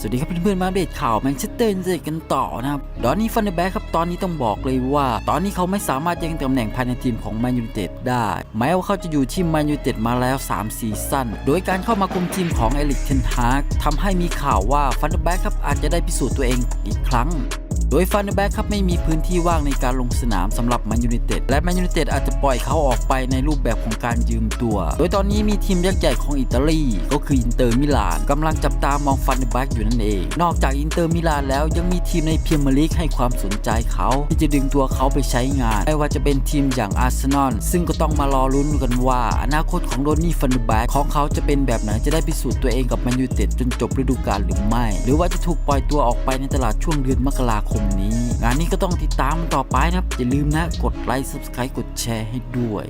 สวัสดีครับเพื่อนๆ มาอัปเดตข่าวแมนเชสเตอร์ยูไนเต็ดกันต่อนะครับดอนนี่ฟันเดอร์แบ็กครับตอนนี้ต้องบอกเลยว่า ตอนนี้เขาไม่สามารถยังตำแหน่งภายในทีมของแมนยูไนเต็ดได้ แม้ว่าเขาจะอยู่ที่แมนยูไนเต็ดมาแล้ว 3 ซีซั่น โดยการเข้ามาคุมทีมของเอลิกเทนฮากทำให้มีข่าวว่าฟันเดอร์แบ็กครับอาจจะได้พิสูจน์ตัวเองอีกครั้ง โดยฟันเดอร์แบ็กครับไม่มีพื้นที่ว่างในการลงสนามสำหรับแมนยูไนเต็ดและแมนยูไนเต็ดอาจจะปล่อยเขาออกไปในรูปแบบของการยืมตัว โดยตอนนี้มีทีมยักษ์ใหญ่ของอิตาลีก็คืออินเตอร์มิลานกำลังจับตามองฟันเดอร์แบ็กอยู่นั่นเอง นอกจากอินเตอร์มิลานแล้วยังมีทีมในพรีเมียร์ลีกให้ความสนใจเขาที่จะดึงตัวเขาไปใช้งาน ไม่ว่าจะเป็นทีมอย่างอาร์เซนอลซึ่งก็ต้องมารอลุ้นกันว่า อนาคตของโดนี่ฟันเดอร์แบ็กของเขาจะเป็นแบบไหนจะได้พิสูจน์ตัวเองกับแมนยูไนเต็ดจนจบฤดูกาลหรือไม่ หรือว่าจะถูกปล่อยตัวออกไปในตลาดช่วงเดือนมกราคมนี้ งานนี้ก็ต้องติดตามมันต่อไปนะครับ อย่าลืมนะ กดไลค์ subscribe กดแชร์ให้ด้วย